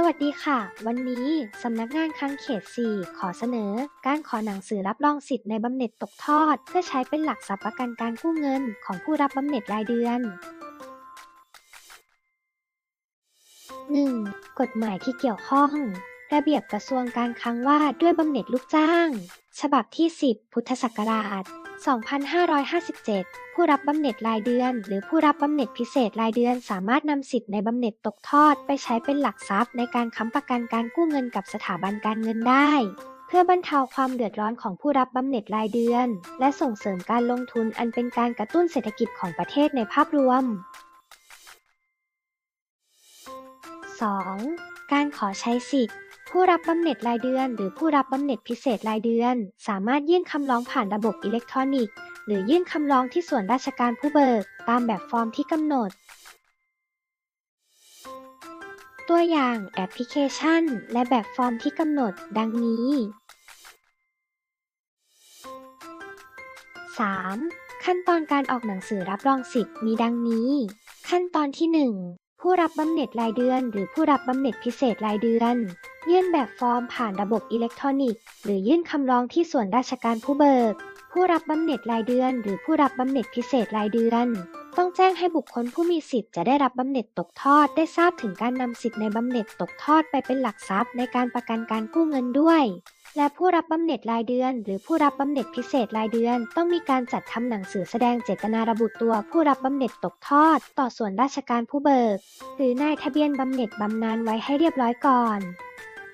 สวัสดีค่ะ วันนี้สำนักงานคลังเขต 4 ขอเสนอ การขอหนังสือรับรองสิทธิ์ในบำเหน็จตกทอด เพื่อใช้เป็นหลักทรัพย์ประกันการกู้เงินของผู้รับบำเหน็จรายเดือน 1. กฎหมายที่เกี่ยวข้องระเบียบกระทรวงการคลังว่าด้วยบำเหน็จลูกจ้าง ฉบับที่ 10 พุทธศักราช 2557 ผู้รับบำเหน็จรายเดือน หรือผู้รับบำเหน็จพิเศษรายเดือน สามารถนำสิทธิ์ในบำเหน็จตกทอด ไปใช้เป็นหลักทรัพย์ ในการค้ำประกันการกู้เงินกับสถาบันการเงินได้ เพื่อบรรเทาความเดือดร้อนของผู้รับบำเหน็จรายเดือน และส่งเสริมการลงทุนอันเป็นการกระตุ้นเศรษฐกิจของประเทศในภาพรวม 2. การขอใช้สิทธิ์ ผู้รับบำเหน็จรายเดือน หรือผู้รับบำเหน็จพิเศษรายเดือน สามารถยื่นคำร้องผ่านระบบอิเล็กทรอนิกส์ หรือยื่นคำร้องที่ส่วนราชการผู้เบิก ตามแบบฟอร์มที่กำหนด ตัวอย่างแอปพลิเคชัน และแบบฟอร์มที่กำหนด ดังนี้ 3. ขั้นตอนการออกหนังสือรับรองสิทธิ์มีดังนี้ ขั้นตอนที่ 1 ผู้รับบำเหน็จรายเดือน หรือผู้รับบำเหน็จพิเศษรายเดือน ยื่นแบบฟอร์มผ่านระบบอิเล็กทรอนิกส์ หรือยื่นคำร้องที่ส่วนราชการผู้เบิก ผู้รับบำเหน็จรายเดือน หรือผู้รับบำเหน็จพิเศษรายเดือน ต้องแจ้งให้บุคคลผู้มีสิทธิ์จะได้รับบำเหน็จตกทอด ได้ทราบถึงการนำสิทธิ์ในบำเหน็จตกทอดไปเป็นหลักทรัพย์ในการประกันการกู้เงินด้วย และผู้รับบำเหน็จรายเดือน หรือผู้รับบำเหน็จพิเศษรายเดือน ต้องมีการจัดทำหนังสือแสดงเจตนาระบุตัว ผู้รับบำเหน็จตกทอด ต่อส่วนราชการผู้เบิก หรือนายทะเบียนบำเหน็จบำนาญไว้ให้เรียบร้อยก่อน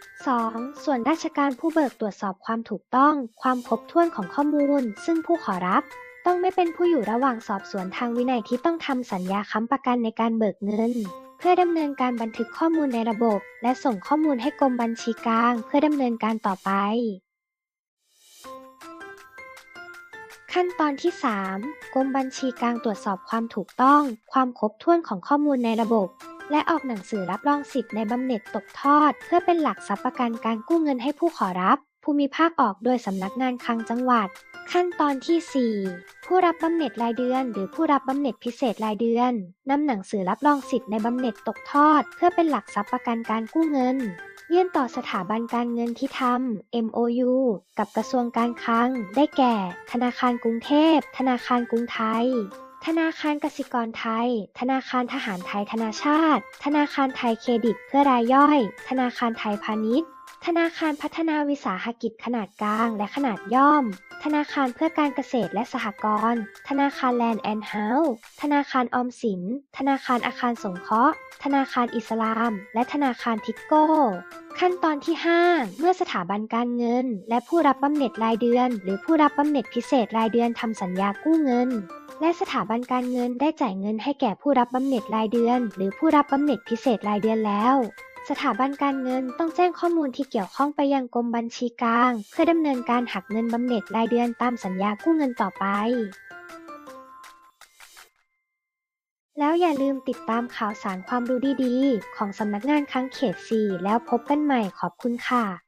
2. ส่วนราชการผู้เบิกตรวจสอบความถูกต้อง ความครบถ้วนของข้อมูล ซึ่งผู้ขอรับ ต้องไม่เป็นผู้อยู่ระหว่างสอบสวนทางวินัยที่ต้องทำสัญญาค้ำประกันในการเบิกเงิน เพื่อดำเนินการบันทึกข้อมูลในระบบ และส่งข้อมูลให้กรมบัญชีกลาง เพื่อดำเนินการต่อไป ขั้นตอนที่ 3 กรมบัญชีกลางตรวจสอบความถูกต้อง ความครบถ้วนของข้อมูลในระบบ และออกหนังสือรับรองสิทธิ์ในบำเหน็จตกทอด เพื่อเป็นหลักทรัพย์ประกันการกู้เงินให้ผู้ขอรับ ภูมิภาคออกโดยสำนักงานคลังจังหวัด ขั้นตอนที่ 4 ผู้รับบำเหน็จรายเดือน หรือผู้รับบำเหน็จพิเศษรายเดือนนำหนังสือรับรองสิทธิ์ในบำเหน็จตกทอด เพื่อเป็นหลักทรัพย์ประกันการกู้เงินยื่นต่อสถาบันการเงินที่ทำ MOU กับกระทรวงการคลัง ได้แก่ ธนาคารกรุงเทพ ธนาคารกรุงไทย ธนาคารกสิกรไทย ธนาคารทหารไทยธนาชาติ ธนาคารไทยเครดิตเพื่อรายย่อย ธนาคารไทยพาณิชย์ ธนาคารพัฒนาวิสาหกิจขนาดกลางและขนาดย่อม ธนาคารเพื่อการเกษตรและสหกรณ์ ธนาคารแลนด์แอนด์เฮาส์ ธนาคารออมสิน ธนาคารอาคารสงเคราะห์ ธนาคารอิสลาม และธนาคารทิกโก้ ขั้นตอนที่ 5 เมื่อสถาบันการเงิน และผู้รับบำเหน็จรายเดือน หรือผู้รับบำเหน็จพิเศษรายเดือนทำสัญญากู้เงินและสถาบันการเงินได้จ่ายเงินให้แก่ผู้รับบำเหน็จรายเดือน หรือผู้รับบำเหน็จพิเศษรายเดือนแล้ว สถาบันการเงินต้องแจ้งข้อมูลที่เกี่ยวข้องไปยังกรมบัญชีกลาง เพื่อดำเนินการหักเงินบำเหน็จรายเดือนตามสัญญากู้เงินต่อไป แล้วอย่าลืมติดตามข่าวสารความรู้ดีๆ ของสำนักงานคังเขต 4 แล้วพบกันใหม่ขอบคุณค่ะ